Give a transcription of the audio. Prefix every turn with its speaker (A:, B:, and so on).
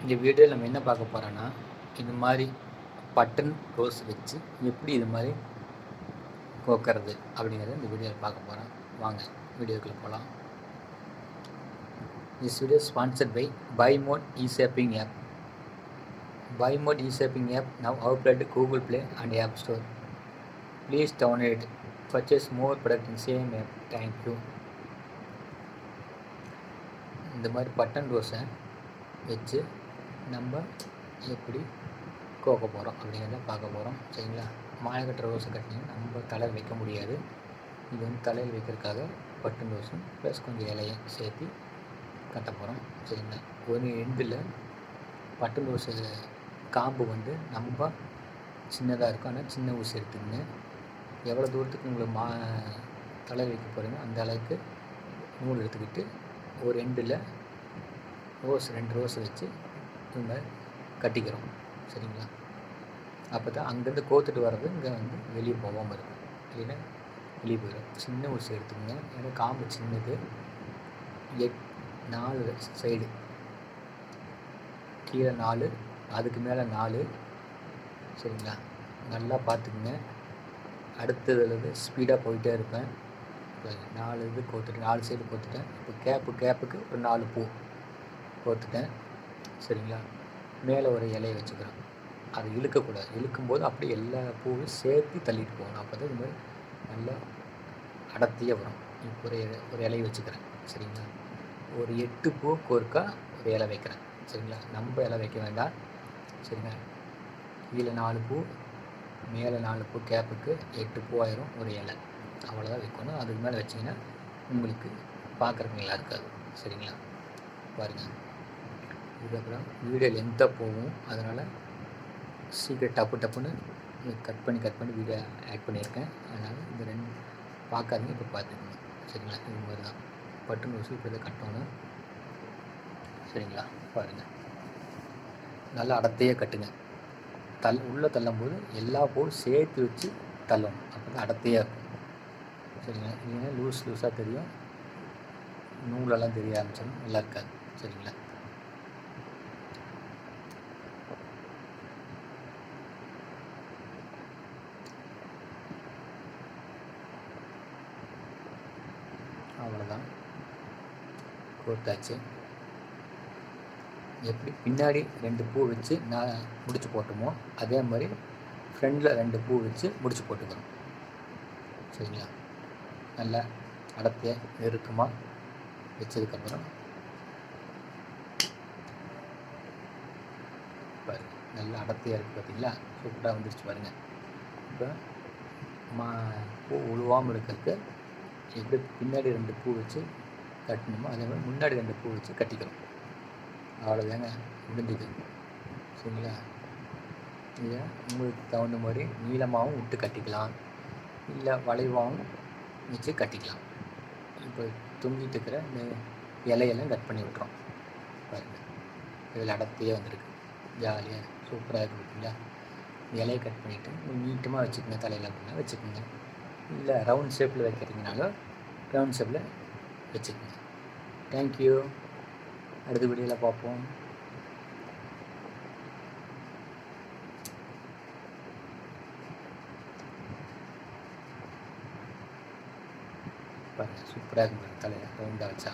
A: இந்த வீடியோவில் நம்ம என்ன பார்க்க போகிறோன்னா இது மாதிரி பட்டன் ரோஸ் வச்சு எப்படி இது மாதிரி கோக்கிறது அப்படிங்கிறத இந்த வீடியோவில் பார்க்க போகிறோம் வாங்க வீடியோக்குள்ளே போகலாம் this video sponsored by by mod e app by mod e shopping app now outlet Google Play and App Store please download purchase more product in same app thank you இந்த மாதிரி பட்டன் ரோஸை வச்சு நம்ம எப்படி கோக்க போகிறோம் அப்படிங்கிறத பார்க்க போகிறோம் சரிங்களா? மாலை கட்டுற ரோஸை கட்டினீங்கன்னா நம்ம தலையில் வைக்க முடியாது. இது வந்து தலையில் வைக்கிறதுக்காக பட்டன் ரோஸும் ப்ளஸ் கொஞ்சம் இலையும் சேர்த்து கட்ட போகிறோம் சரிங்களா? ஒரு எண்டில் பட்டன் ரோஸு காம்பு வந்து நம்ம சின்னதாக இருக்கும். ஆனால் சின்ன ஊசி எடுத்துக்கங்க. எவ்வளோ தூரத்துக்கு உங்களுக்கு மா தலை வைக்க போகிறீங்க அந்த அளவுக்கு நூல் எடுத்துக்கிட்டு ஒரு எண்டில் ரோஸ் ரெண்டு ரோஸ் வச்சு நம்ம கட்டிக்கிறோம். சரிங்களா? அப்போ தான் அங்கேருந்து கோத்துட்டு வர்றது இங்கே வந்து வெளியே போகாமல் இருக்கும். இல்லைன்னா வெளியே போயிடும் சின்ன ஊசி எடுத்துக்கோங்க. ஏன்னா காம்பு சின்னது. எட் நாலு சைடு கீழே நாலு அதுக்கு மேலே நாலு. சரிங்களா? நல்லா பார்த்துக்குங்க. அடுத்ததுலேருந்து ஸ்பீடாக போயிட்டே இருப்பேன். இப்போ நாலு இது கோத்துட்டேன் நாலு சைடு கோத்துட்டேன். இப்போ கேப்பு கேப்புக்கு ஒரு நாலு பூ கோத்துட்டேன். சரிங்களா? மேலே ஒரு இலையை வச்சுக்கிறோம். அதை இழுக்கக்கூடாது. இழுக்கும்போது அப்படியே எல்லா பூவும் சேர்த்து தள்ளிட்டு போகணும். அப்போ தான் இது மாதிரி நல்லா அடர்த்தியாக வரும். இப்போ ஒரு ஒரு இலையை வச்சுக்கிறேன். சரிங்களா? ஒரு எட்டு பூ கோர்க்கா ஒரு இலை வைக்கிறேன். சரிங்களா? நம்ம இலை வைக்க வேண்டாம். சரிங்களா? கீழே நாலு பூ மேலே நாலு பூ கேப்புக்கு எட்டு பூ ஆயிரும் ஒரு இலை. அவ்வளோதான் வைக்கணும். அதுக்கு மேலே வச்சிங்கன்னா உங்களுக்கு பார்க்குறவங்களா இருக்காது. சரிங்களா? பாருங்கள் இதுக்கப்புறம் வீடியோ லென்த்தாக போகும் அதனால் சீக்கிரம் டப்பு டப்புன்னு கட் பண்ணி கட் பண்ணி வீடியோ ஆட் பண்ணியிருக்கேன். அதனால் இந்த ரெண்டு பார்க்காதீங்க இப்போ பார்த்துக்கோங்க சரிங்களா? இது மாதிரி தான் பட்டு நூசு இப்போ இதை கட்டணும் சரிங்களா? பாருங்கள் நல்லா அடத்தையே கட்டுங்க. தள் உள்ளே தள்ளும்போது எல்லா போல் சேர்த்து வச்சு தள்ளணும் அப்போ தான் அடத்தையாக இருக்கும். சரிங்களா? இல்லைன்னா லூஸ் லூஸாக தெரியும். நூலெல்லாம் தெரிய ஆரம்பிச்சிடும். நல்லா இருக்காது. சரிங்களா அவ்வளோதான் கோர்த்தாச்சு எப்படி? பின்னாடி ரெண்டு பூ வச்சு நான் முடிச்சு போட்டோமோ அதே மாதிரி ஃப்ரண்டில் ரெண்டு பூ வச்சு முடிச்சு போட்டுக்கிறோம் சரிங்களா? நல்லா அடர்த்தியாக நெருக்கமாக வச்சதுக்கப்புறம் பாருங்கள் நல்லா அடர்த்தியாக இருக்குது பார்த்தீங்களா சூப்பராக வந்துருச்சு பாருங்கள் இப்போ மா பூ உழுவாமல் இருக்கிறதுக்கு எப்படி பின்னாடி ரெண்டு பூ வச்சு கட்டணுமோ அதே மாதிரி முன்னாடி ரெண்டு பூ வச்சு கட்டிக்கிறோம் அவ்வளோதாங்க முடிஞ்சுது. சரிங்களா? இல்லை உங்களுக்கு தகுந்த மாதிரி நீளமாகவும் விட்டு கட்டிக்கலாம். இல்லை வளைவாகவும் வச்சு கட்டிக்கலாம். இப்போ தொங்கிட்டு இருக்கிற இந்த இலையெல்லாம் கட் பண்ணி விட்றோம் பாருங்கள் இதில் அடர்த்தியே வந்திருக்கு. ஜாலியாக சூப்பராக இருக்கும் பார்த்தீங்களா இலையை கட் பண்ணிவிட்டு நீட்டமாக வச்சுக்கோங்க தலையில் அப்படின்னா வச்சுக்கோங்க. இல்லை ரவுண்ட் ஷேப்பில் வைக்கிறீங்கனாலும் ரவுண்ட் ஷேப்பில் வச்சுக்கோங்க. தேங்க்யூ அடுத்த வீடியோவில் பார்ப்போம். சூப்பராக இருக்கும் ரவுண்டாக வச்சா.